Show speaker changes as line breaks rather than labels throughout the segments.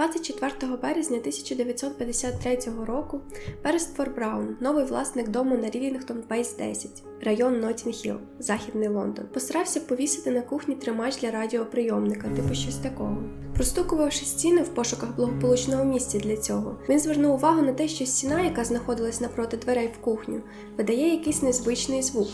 24 березня 1953 року Берестфор Браун, новий власник дому на Рілінгтон Пейс 10, район Нотінг-Хілл, Західний Лондон, постарався повісити на кухні тримач для радіоприйомника, типу щось такого. Простукувавши стіни в пошуках благополучного місця для цього, він звернув увагу на те, що стіна, яка знаходилась напроти дверей в кухню, видає якийсь незвичний звук.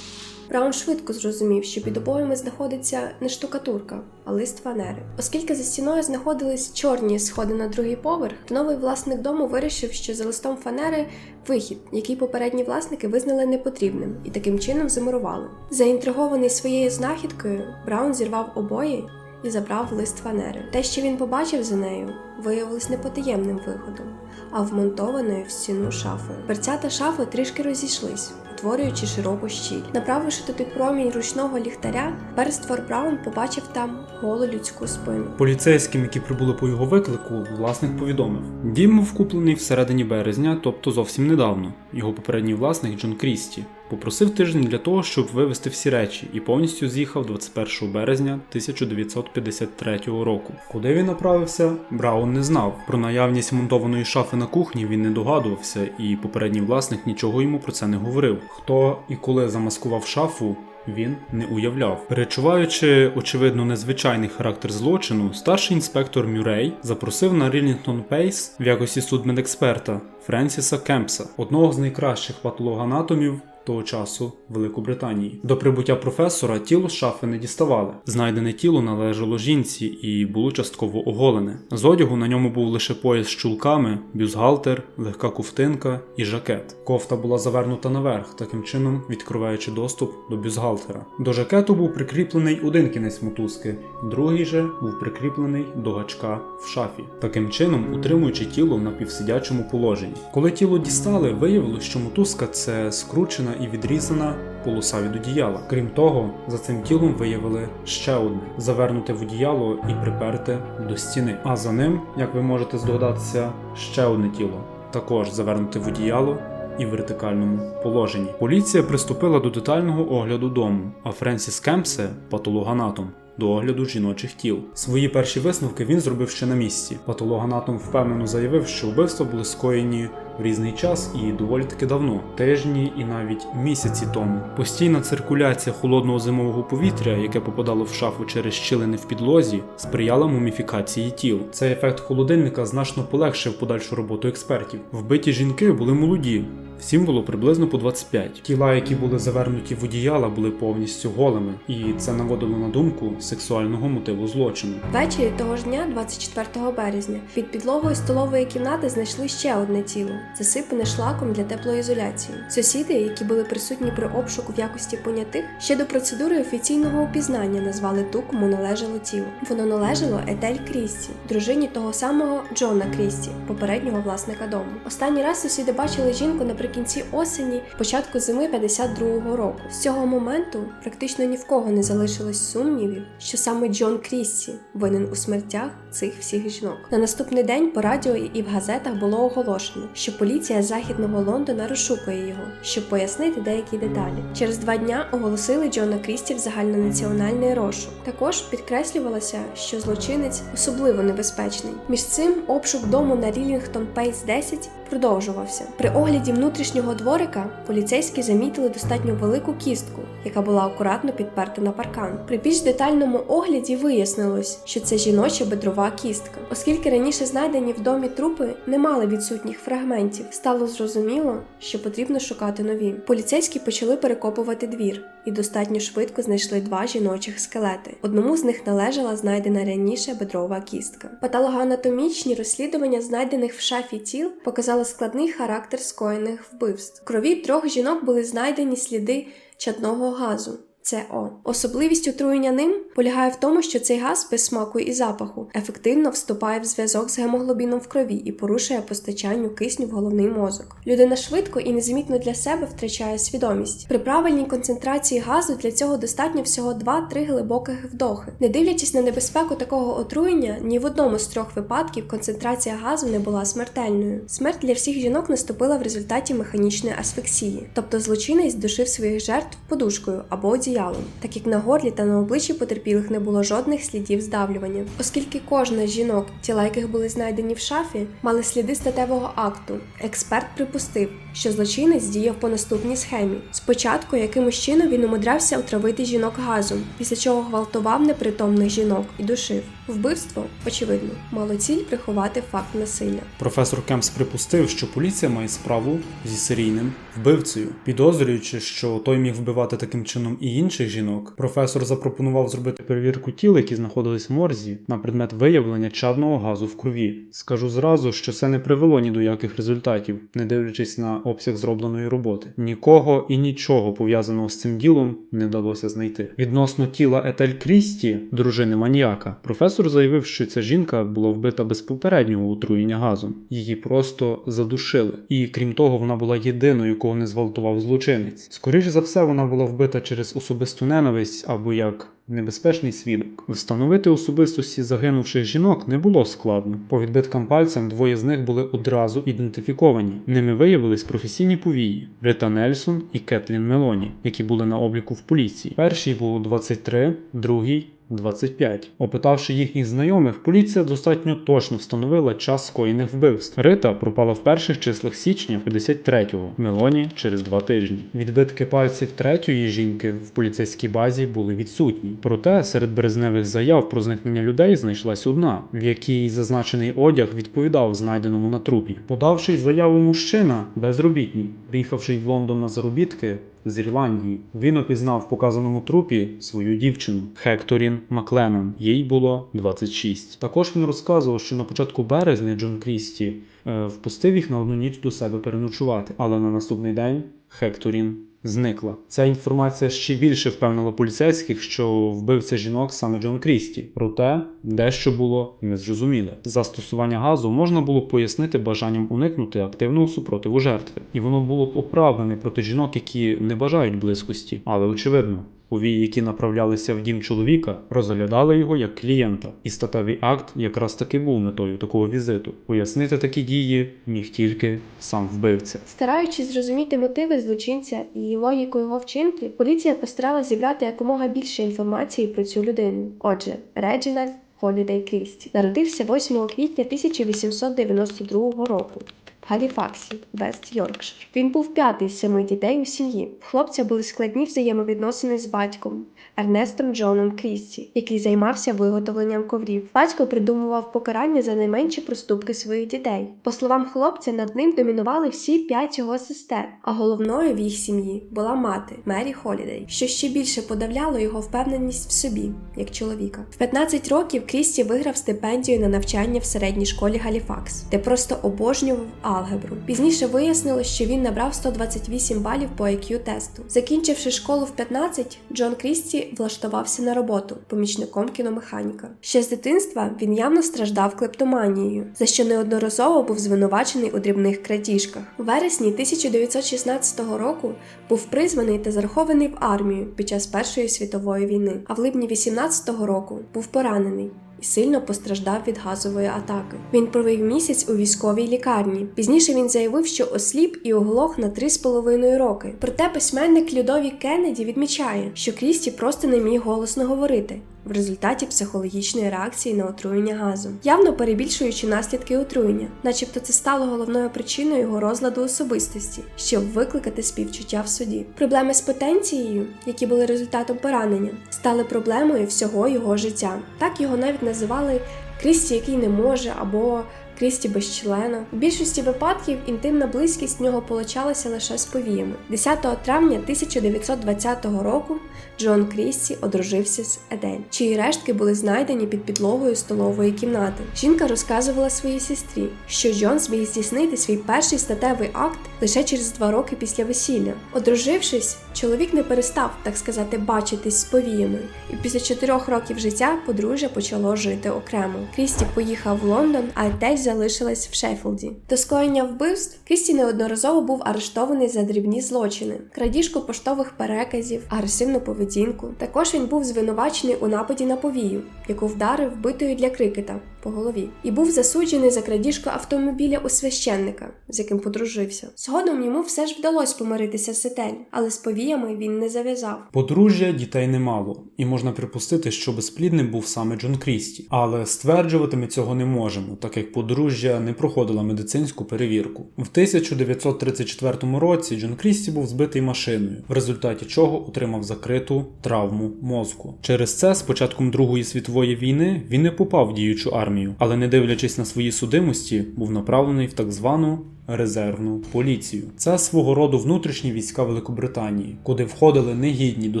Браун швидко зрозумів, що під обоями знаходиться не штукатурка, а лист фанери. Оскільки за стіною знаходились чорні сходи на другий поверх, то новий власник дому вирішив, що за листом фанери вихід, який попередні власники визнали непотрібним, і таким чином замурували. Заінтригований своєю знахідкою, Браун зірвав обої і забрав лист фанери. Те, що він побачив за нею, виявилось не потаємним виходом, а вмонтованою в стіну шафою. Дверця та шафи трішки розійшлись, утворюючи широку щіль. Направивши туди промінь ручного ліхтаря, Берствор Браун побачив там голу людську спину.
Поліцейським, які прибули по його виклику, власник повідомив: дім був куплений всередині березня, тобто зовсім недавно. Його попередній власник Джон Крісті попросив тиждень для того, щоб вивезти всі речі, і повністю з'їхав 21 березня 1953 року. Куди він направився, Браун не знав. Про наявність монтованої шафи на кухні він не догадувався, і попередній власник нічого йому про це не говорив. Хто і коли замаскував шафу, він не уявляв. Перечуваючи, очевидно, незвичайний характер злочину, старший інспектор Мюррей запросив на Рілінгтон Пейс в якості судмедексперта Френсіса Кемпса, одного з найкращих патологоанатомів того часу Великобританії. До прибуття професора тіло з шафи не діставали. Знайдене тіло належало жінці і було частково оголене. З одягу на ньому був лише пояс з чулками, бюстгальтер, легка ковтинка і жакет. Кофта була завернута наверх, таким чином відкриваючи доступ до бюстгальтера. До жакету був прикріплений один кінець мотузки, другий же був прикріплений до гачка в шафі, таким чином утримуючи тіло в напівсидячому положенні. Коли тіло дістали, виявилось, що мотузка це скручена і відрізана полоса від одіяла. Крім того, за цим тілом виявили ще одне завернуте в одіяло і приперте до стіни. А за ним, як ви можете здогадатися, ще одне тіло, також завернуте в одіяло. І в вертикальному положенні поліція приступила до детального огляду дому, а Френсіс Кемпсе, патологоанатом, до огляду жіночих тіл. Свої перші висновки він зробив ще на місці. Патологоанатом впевнено заявив, що вбивства були скоєні в різний час і доволі таки давно, тижні і навіть місяці тому. Постійна циркуляція холодного зимового повітря, яке попадало в шафу через щілини в підлозі, сприяла муміфікації тіл. Цей ефект холодильника значно полегшив подальшу роботу експертів. Вбиті жінки були молоді. Всім було приблизно по 25. Тіла, які були завернуті в одіяла, були повністю голими, і це наводило на думку сексуального мотиву злочину.
Ввечері того ж дня, 24 березня, під підлогою столової кімнати знайшли ще одне тіло, засипане шлаком для теплоізоляції. Сусіди, які були присутні при обшуку в якості понятих, ще до процедури офіційного опізнання назвали ту, кому належало тіло. Воно належало Етель Крісті, дружині того самого Джона Крісті, попереднього власника дому. Останній раз сусіди бачили жінку наприкінці осені, початку зими 52-го року. З цього моменту практично ні в кого не залишилось сумнівів, що саме Джон Крісті винен у смертях цих всіх жінок. На наступний день по радіо і в газетах було оголошено, що поліція західного Лондона розшукує його, щоб пояснити деякі деталі. Через два дня оголосили Джона Крісті в загальнонаціональний розшук. Також підкреслювалося, що злочинець особливо небезпечний. Між цим обшук дому на Рілінгтон Пейс 10 продовжувався. При огляді внутрішнього дворика поліцейські замітили достатньо велику кістку, яка була акуратно підперта на паркан. При більш детальному огляді вияснилось, що це жіноча бедрова кістка. Оскільки раніше знайдені в домі трупи не мали відсутніх фрагментів, стало зрозуміло, що потрібно шукати нові. Поліцейські почали перекопувати двір і достатньо швидко знайшли два жіночих скелети. Одному з них належала знайдена раніше бедрова кістка. Патологоанатомічні розслідування знайдених в шафі тіл показали складний характер скоєних вбивств. В крові трьох жінок були знайдені сліди чадного газу. СО. Особливість отруєння ним полягає в тому, що цей газ без смаку і запаху ефективно вступає в зв'язок з гемоглобіном в крові і порушує постачанню кисню в головний мозок. Людина швидко і незамітно для себе втрачає свідомість. При правильній концентрації газу для цього достатньо всього 2-3 глибоких вдохи. Не дивлячись на небезпеку такого отруєння, ні в одному з трьох випадків концентрація газу не була смертельною. Смерть для всіх жінок наступила в результаті механічної асфіксії, тобто злочинець душив своїх жертв подушкою або одіялом одіялом, так як на горлі та на обличчі потерпілих не було жодних слідів здавлювання, оскільки кожна з жінок, тіла яких були знайдені в шафі, мали сліди статевого акту. Експерт припустив, що злочинець діяв по наступній схемі. Спочатку якимось чином він умудрявся отравити жінок газом, після чого гвалтував непритомних жінок і душив. Вбивство, очевидно, мало ціль приховати факт насилля.
Професор Кемпс припустив, що поліція має справу зі серійним вбивцею, підозрюючи, що той міг вбивати таким чином і інших жінок. Професор запропонував зробити перевірку тіл, які знаходились в морзі, на предмет виявлення чадного газу в крові. Скажу зразу, що це не привело ні до яких результатів, не дивлячись на обсяг зробленої роботи. Нікого і нічого пов'язаного з цим ділом не вдалося знайти. Відносно тіла Етель Крісті, дружини маніяка, професор заявив, що ця жінка була вбита без попереднього отруєння газом. Її просто задушили. І крім того, вона була єдиною, кого не зґвалтував злочинець. Скоріше за все, вона була вбита через особисту ненависть або як. Небезпечний свідок. Встановити особистості загинувших жінок не було складно. По відбиткам пальцем двоє з них були одразу ідентифіковані. Ними виявились професійні повії Рита Нельсон і Кетлін Мелоні, які були на обліку в поліції. Першій було 23, другій 25. Опитавши їхніх знайомих, поліція достатньо точно встановила час скоєних вбивств. Рита пропала в перших числах січня 53-го, Мелоні через два тижні. Відбитки пальців третьої жінки в поліцейській базі були відсутні. Проте серед березневих заяв про зникнення людей знайшлась одна, в якій зазначений одяг відповідав знайденому на трупі. Подавши заяву мужчина, безробітний, приїхавши в Лондон на заробітки, з Ірландії. Він опізнав в показаному трупі свою дівчину Хекторін Макленен. Їй було 26. Також він розказував, що на початку березня Джон Крісті е, впустив їх на одну ніч до себе переночувати, але на наступний день Хекторін зникла. Ця інформація ще більше впевнила поліцейських, що вбивця жінок саме Джон Крісті. Проте дещо було незрозуміле. Застосування газу можна було пояснити бажанням уникнути активного супротиву жертви, і воно було б оправдане проти жінок, які не бажають близькості, але очевидно. Повії, які направлялися в дім чоловіка, розглядали його як клієнта, і статевий акт якраз таки був метою такого візиту. Пояснити такі дії міг тільки сам вбивця.
Стараючись зрозуміти мотиви злочинця і логіку його вчинків, поліція постаралась зібрати якомога більше інформації про цю людину. Отже, Реджинальд Холідей Крісті народився 8 квітня 1892 року. Галіфаксі, Вест Йоркшир. Він був п'ятий з семи дітей у сім'ї. Хлопця були складні взаємовідносини з батьком Ернестом Джоном Крісті, який займався виготовленням коврів. Батько придумував покарання за найменші проступки своїх дітей. По словам хлопця, над ним домінували всі п'ять його сестер, а головною в їх сім'ї була мати Мері Холідей, що ще більше подавляло його впевненість в собі, як чоловіка. В 15 років Крісті виграв стипендію на навчання в середній школі Галіфакс, де просто обожнював алгебру. Пізніше вияснилось, що він набрав 128 балів по IQ тесту. Закінчивши школу в 15, Джон Крісті влаштувався на роботу помічником кіномеханіка. Ще з дитинства він явно страждав клептоманією, за що неодноразово був звинувачений у дрібних крадіжках. У вересні 1916 року був призваний та зарахований в армію під час Першої світової війни, а в липні 18-го року був поранений. І сильно постраждав від газової атаки. Він провів місяць у військовій лікарні. Пізніше він заявив, що осліп і оглох на 3,5 роки. Проте письменник Людові Кеннеді відмічає, що Крісті просто не міг голосно говорити. В результаті психологічної реакції на отруєння газом, явно перебільшуючи наслідки отруєння, начебто це стало головною причиною його розладу особистості, щоб викликати співчуття в суді. Проблеми з потенцією, які були результатом поранення, стали проблемою всього його життя. Так його навіть називали Крісті, який не може, або Крісті без члена. У більшості випадків інтимна близькість в нього получалася лише з повіями. 10 травня 1920 року Джон Крісті одружився з Едель, чиї рештки були знайдені під підлогою столової кімнати. Жінка розказувала своїй сестрі, що Джон зміг здійснити свій перший статевий акт лише через два роки після весілля. Одружившись, чоловік не перестав, так сказати, бачитись з повіями, і після чотирьох років життя подружжя почало жити окремо. Крісті поїхав в Лондон, а Етель залишилась в Шеффілді. До скоєння вбивств Крісті неодноразово був арештований за дрібні злочини, крадіжку поштових переказів, агресивну поведінку. Також він був звинувачений у нападі на повію, яку вдарив битою для крикета по голові і був засуджений за крадіжку автомобіля у священника, з яким подружився. Згодом йому все ж вдалося помиритися з Етель, але з повіями він не зав'язав.
Подружжя дітей немало, і можна припустити, що безплідним був саме Джон Крісті. Але стверджувати ми цього не можемо, так як подружжя не проходила медицинську перевірку. В 1934 році Джон Крісті був збитий машиною, в результаті чого отримав закриту травму мозку. Через це з початком Другої світової війни він не попав в діючу армію, але не дивлячись на свої судимості, був направлений в так звану резервну поліцію. Це свого роду внутрішні війська Великобританії, куди входили негідні до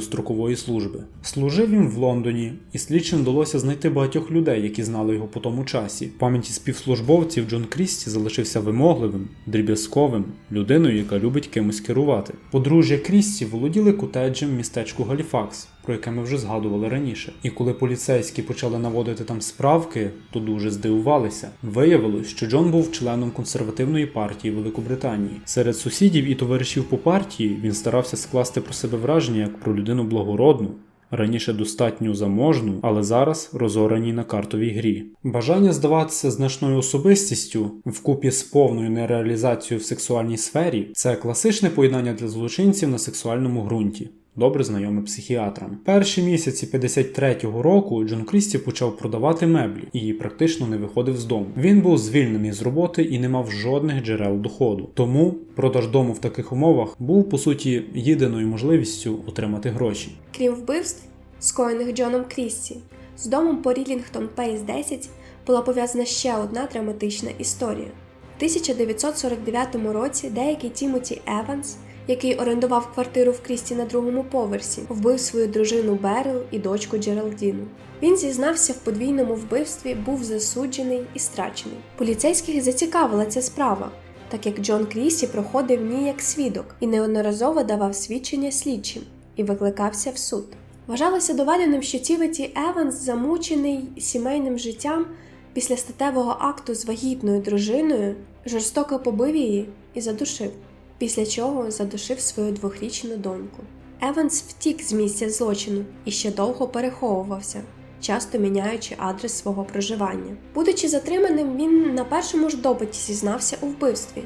строкової служби. Служив він в Лондоні, і слідчим вдалося знайти багатьох людей, які знали його по тому часі. В пам'яті співслужбовців Джон Крісті залишився вимогливим, дріб'язковим, людиною, яка любить кимось керувати. Подружжя Крісті володіли котеджем в містечку Галіфакс, про яке ми вже згадували раніше. І коли поліцейські почали наводити там справки, то дуже здивувалися. Виявилось, що Джон був членом консервативної партії Великобританії. Серед сусідів і товаришів по партії він старався скласти про себе враження як про людину благородну. Раніше достатньо заможну, але зараз розораній на картовій грі. Бажання здаватися значною особистістю вкупі з повною нереалізацією в сексуальній сфері це класичне поєднання для злочинців на сексуальному ґрунті. Добре знайоме психіатрам. Перші місяці 53-го року Джон Крісті почав продавати меблі і практично не виходив з дому. Він був звільнений з роботи і не мав жодних джерел доходу. Тому продаж дому в таких умовах був по суті єдиною можливістю отримати гроші.
Крім вбивств, скоєних Джоном Крісті, з домом по Рілінгтон Пейс 10 була пов'язана ще одна драматична історія. В 1949 році деякий Тімоті Еванс, який орендував квартиру в Крісті на другому поверсі, вбив свою дружину Берл і дочку Джералдіну. Він зізнався в подвійному вбивстві, був засуджений і страчений. Поліцейських зацікавила ця справа, так як Джон Крісі проходив в ній як свідок і неодноразово давав свідчення слідчим і викликався в суд. Вважалося доведеним, що Тіветі Еванс, замучений сімейним життям після статевого акту з вагітною дружиною, жорстоко побив її і задушив, після чого задушив свою двохрічну доньку. Еванс втік з місця злочину і ще довго переховувався, часто міняючи адрес свого проживання. Будучи затриманим, він на першому ж допиті зізнався у вбивстві.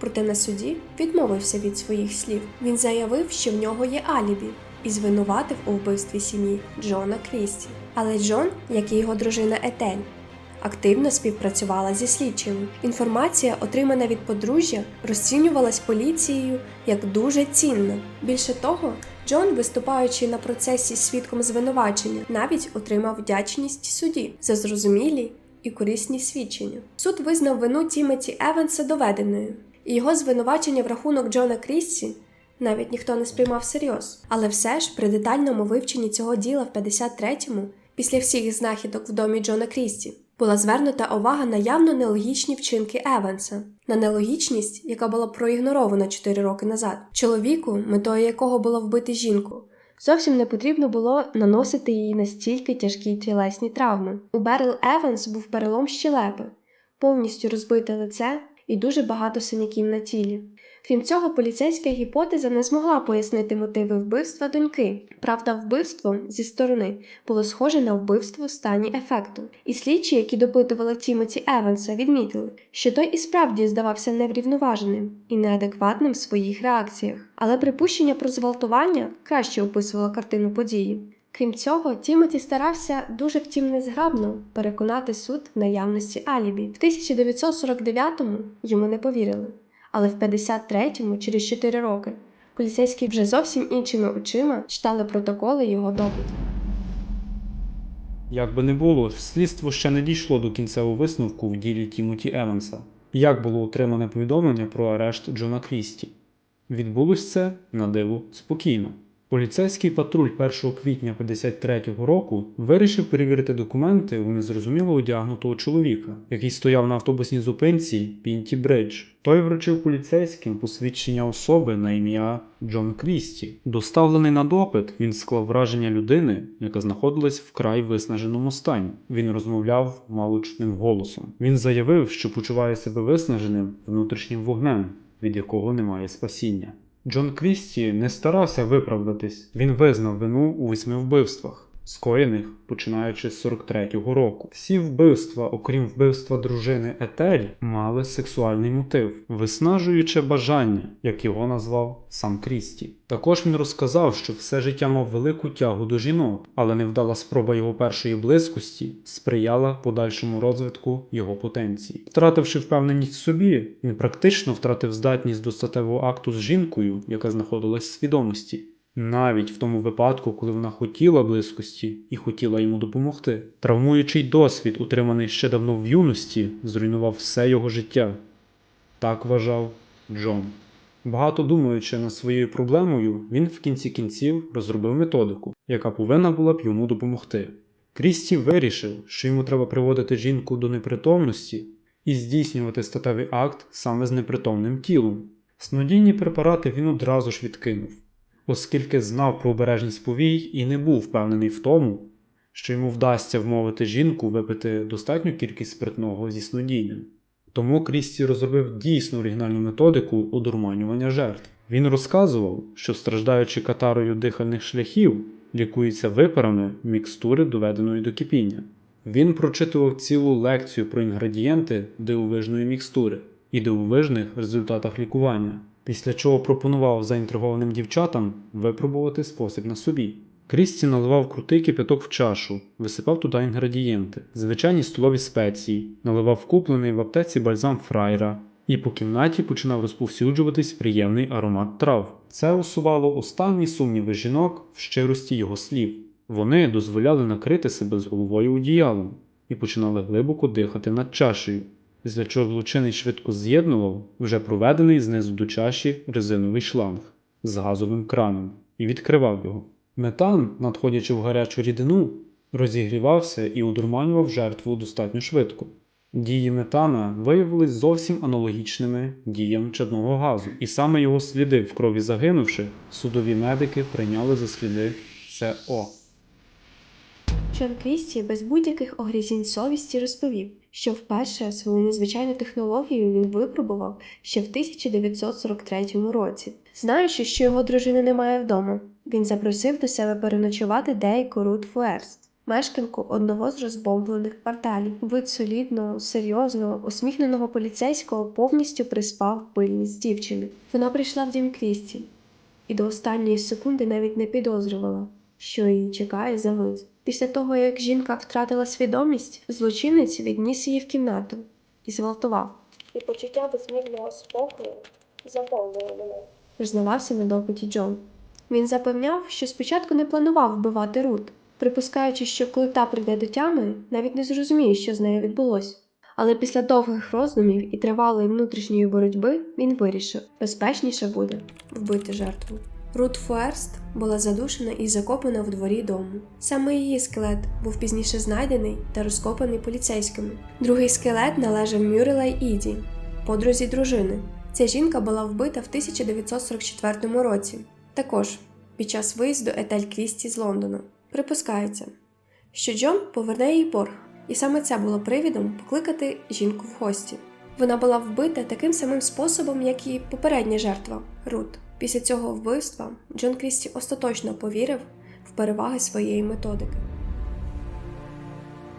Проте на суді відмовився від своїх слів. Він заявив, що в нього є алібі, і звинуватив у вбивстві сім'ї Джона Крісті. Але Джон, як і його дружина Етель, активно співпрацювала зі слідчими. Інформація, отримана від подружжя, розцінювалась поліцією як дуже цінна. Більше того, Джон, виступаючи на процесі свідком звинувачення, навіть отримав вдячність суді за зрозумілі і корисні свідчення. Суд визнав вину Тімоті Еванса доведеною, і його звинувачення в рахунок Джона Крісті навіть ніхто не сприймав всерйоз. Але все ж при детальному вивченні цього діла в 53-му, після всіх знахідок в домі Джона Крісті, була звернута увага на явно нелогічні вчинки Еванса, на нелогічність, яка була проігнорована 4 роки назад, чоловіку, метою якого було вбити жінку. Зовсім не потрібно було наносити їй настільки тяжкі тілесні травми. У Берл Еванс був перелом щелепи, повністю розбите лице і дуже багато синяків на тілі. Крім цього, поліцейська гіпотеза не змогла пояснити мотиви вбивства доньки. Правда, вбивство зі сторони було схоже на вбивство в стані ефекту. І слідчі, які допитували Тімоті Еванса, відмітили, що той і справді здавався неврівноваженим і неадекватним в своїх реакціях. Але припущення про зґвалтування краще описувало картину події. Крім цього, Тімоті старався дуже втім незграбно переконати суд в наявності алібі. В 1949-му йому не повірили, але в 53-му, через 4 роки, поліцейські вже зовсім іншими очима читали протоколи його допиту.
Як би не було, слідство ще не дійшло до кінцевого висновку в ділі Тімоті Еванса. Як було отримане повідомлення про арешт Джона Крісті? Відбулось це на диво спокійно. Поліцейський патруль 1 квітня 53-го року вирішив перевірити документи у незрозуміло одягнутого чоловіка, який стояв на автобусній зупинці Пінті Бридж. Той вручив поліцейським посвідчення особи на ім'я Джон Крісті. Доставлений на допит, він склав враження людини, яка знаходилась в край виснаженому стані. Він розмовляв малочним голосом. Він заявив, що почуває себе виснаженим внутрішнім вогнем, від якого немає спасіння. Джон Крісті не старався виправдатись, він визнав вину у восьми вбивствах. Скоєних починаючи з 43-го року. Всі вбивства, окрім вбивства дружини Етель, мали сексуальний мотив, виснажуюче бажання, як його назвав сам Крісті. Також він розказав, що все життя мав велику тягу до жінок, але невдала спроба його першої близькості сприяла подальшому розвитку його потенції. Втративши впевненість в собі, він практично втратив здатність до статевого акту з жінкою, яка знаходилась в свідомості. Навіть в тому випадку, коли вона хотіла близькості і хотіла йому допомогти. Травмуючий досвід, утриманий ще давно в юності, зруйнував все його життя. Так вважав Джон. Багато думаючи над своєю проблемою, він в кінці кінців розробив методику, яка повинна була б йому допомогти. Крісті вирішив, що йому треба приводити жінку до непритомності і здійснювати статевий акт саме з непритомним тілом. Снодійні препарати він одразу ж відкинув, оскільки знав про обережність повій і не був впевнений в тому, що йому вдасться вмовити жінку випити достатню кількість спиртного зі снодійним. Тому Крісті розробив дійсно оригінальну методику одурманювання жертв. Він розказував, що страждаючи катарою дихальних шляхів, лікуються випарами мікстури, доведеної до кипіння. Він прочитував цілу лекцію про інгредієнти дивовижної мікстури і дивовижних результатах лікування, після чого пропонував заінтригованим дівчатам випробувати спосіб на собі. Крісті наливав крутий кипяток в чашу, висипав туди інгредієнти, звичайні столові спеції, наливав куплений в аптеці бальзам фрайра, і по кімнаті починав розповсюджуватись приємний аромат трав. Це усувало останні сумніви жінок в щирості його слів. Вони дозволяли накрити себе з головою одіялом і починали глибоко дихати над чашею, після чого злочинець швидко з'єднував вже проведений знизу до чаші резиновий шланг з газовим краном і відкривав його. Метан, надходячи в гарячу рідину, розігрівався і одурманював жертву достатньо швидко. Дії метана виявились зовсім аналогічними діям чадного газу, і саме його сліди в крові загинувших судові медики прийняли за сліди СО.
Джон Крісті без будь-яких огрізінь совісті розповів, що вперше свою незвичайну технологію він випробував ще в 1943 році. Знаючи, що його дружини немає вдома, він запросив до себе переночувати деяку Рут Фуерст, мешканку одного з розбомблених кварталів. Вид солідного, серйозного, усміхненого поліцейського повністю приспав пильність дівчини. Вона прийшла в дім Крісті і до останньої секунди навіть не підозрювала, що її чекає за вид. Після того, як жінка втратила свідомість, злочинець відніс її в кімнату і зґвалтував. І почуття безмірного спокою заповнило мене, признавався на допиті Джон. Він запевняв, що спочатку не планував вбивати Рут, припускаючи, що коли та прийде до тями, навіть не зрозуміє, що з нею відбулося. Але після довгих роздумів і тривалої внутрішньої боротьби він вирішив, безпечніше буде вбити жертву. Рут Фуерст була задушена і закопана в дворі дому. Саме її скелет був пізніше знайдений та розкопаний поліцейськими. Другий скелет належав Мюрелей Іді, подрузі дружини. Ця жінка була вбита в 1944 році, також під час виїзду Етель Крісті з Лондона. Припускається, що Джон поверне їй борг, і саме це було привідом покликати жінку в гості. Вона була вбита таким самим способом, як і попередня жертва Рут. Після цього вбивства Джон Крісті остаточно повірив в переваги своєї методики.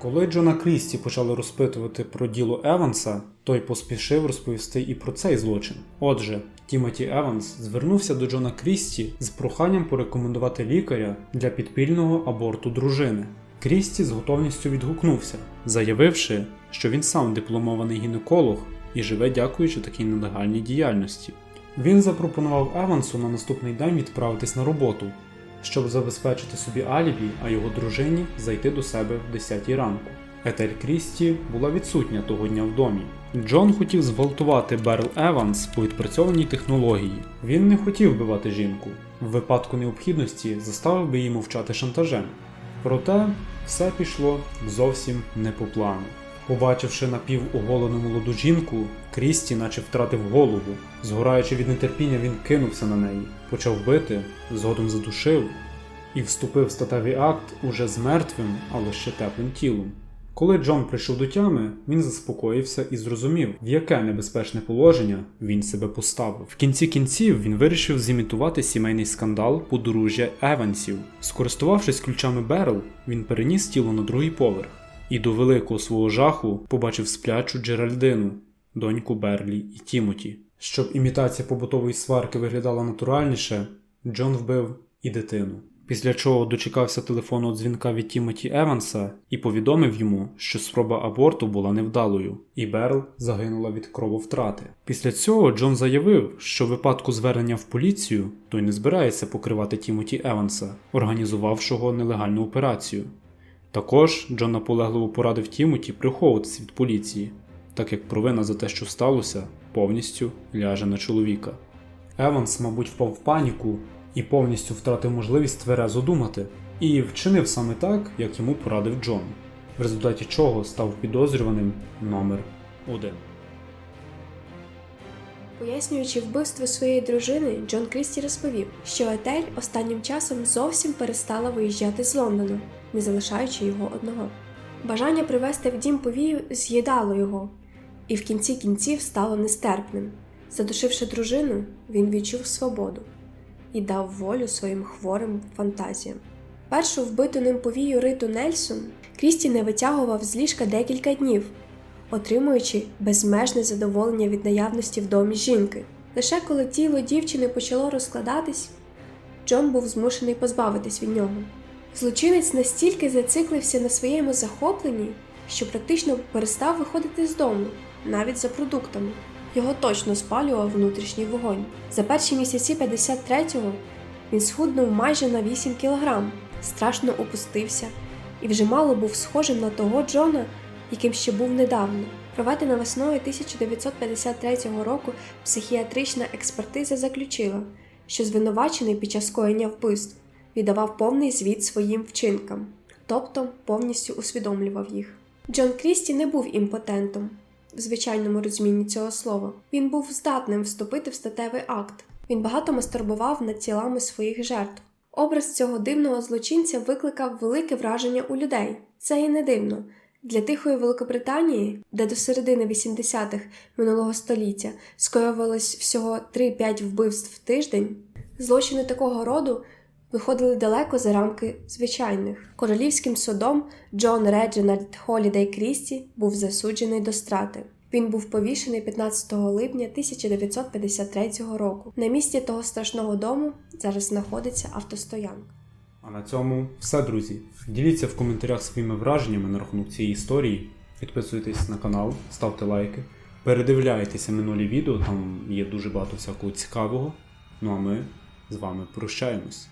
Коли Джона Крісті почали розпитувати про діло Еванса, той поспішив розповісти і про цей злочин. Отже, Тімоті Еванс звернувся до Джона Крісті з проханням порекомендувати лікаря для підпільного аборту дружини. Крісті з готовністю відгукнувся, заявивши, що він сам дипломований гінеколог і живе дякуючи такій нелегальній діяльності. Він запропонував Евансу на наступний день відправитись на роботу, щоб забезпечити собі алібі, а його дружині зайти до себе в 10 ранку. Етель Крісті була відсутня того дня в домі. Джон хотів зґвалтувати Берл Еванс по відпрацьованій технології. Він не хотів вбивати жінку. В випадку необхідності заставив би її мовчати шантажем. Проте все пішло зовсім не по плану. Побачивши напівоголену молоду жінку, Крісті наче втратив голову. Згораючи від нетерпіння, він кинувся на неї, почав бити, згодом задушив і вступив в статевий акт уже з мертвим, але ще теплим тілом. Коли Джон прийшов до тями, він заспокоївся і зрозумів, в яке небезпечне положення він себе поставив. В кінці кінців він вирішив зімітувати сімейний скандал подружжя Евансів. Скористувавшись ключами Берл, він переніс тіло на другий поверх і до великого свого жаху побачив сплячу Джеральдину, доньку Берлі і Тімоті. Щоб імітація побутової сварки виглядала натуральніше, Джон вбив і дитину. Після чого дочекався телефонного дзвінка від Тімоті Еванса і повідомив йому, що спроба аборту була невдалою, і Берл загинула від крововтрати. Після цього Джон заявив, що в випадку звернення в поліцію той не збирається покривати Тімоті Еванса, організувавшого нелегальну операцію. Також Джон наполегливо порадив Тімоті приховуватись від поліції, так як провина за те, що сталося, повністю ляже на чоловіка. Еванс, мабуть, впав в паніку і повністю втратив можливість тверезо думати, і вчинив саме так, як йому порадив Джон, в результаті чого став підозрюваним номер 1.
Пояснюючи вбивство своєї дружини, Джон Крісті розповів, що Етель останнім часом зовсім перестала виїжджати з Лондону, не залишаючи його одного. Бажання привезти в дім повію з'їдало його, і в кінці кінців стало нестерпним. Задушивши дружину, він відчув свободу і дав волю своїм хворим фантазіям. Першу вбиту ним повію Риту Нельсон Крісті не витягував з ліжка декілька днів, отримуючи безмежне задоволення від наявності в домі жінки. Лише коли тіло дівчини почало розкладатись, Джон був змушений позбавитись від нього. Злочинець настільки зациклився на своєму захопленні, що практично перестав виходити з дому, навіть за продуктами. Його точно спалював внутрішній вогонь. За перші місяці 53-го він схуднув майже на 8 кілограм, страшно опустився і вже мало був схожим на того Джона, яким ще був недавно. Проведена весною 1953 року психіатрична експертиза заключила, що звинувачений під час скоєння вбивств віддавав повний звіт своїм вчинкам, тобто повністю усвідомлював їх. Джон Крісті не був імпотентом в звичайному розумінні цього слова. Він був здатним вступити в статевий акт. Він багато мастурбував над тілами своїх жертв. Образ цього дивного злочинця викликав велике враження у людей. Це і не дивно. Для тихої Великобританії, де до середини 80-х минулого століття скоювалось всього 3-5 вбивств в тиждень, злочини такого роду виходили далеко за рамки звичайних. Королівським судом Джон Реджинальд Холідей Крісті був засуджений до страти. Він був повішений 15 липня 1953 року. На місці того страшного дому зараз знаходиться автостоянка.
А на цьому все, друзі. Діліться в коментарях своїми враженнями на рахунок цієї історії. Підписуйтесь на канал, ставте лайки, передивляйтеся минулі відео, там є дуже багато всякого цікавого. Ну а ми з вами прощаємось.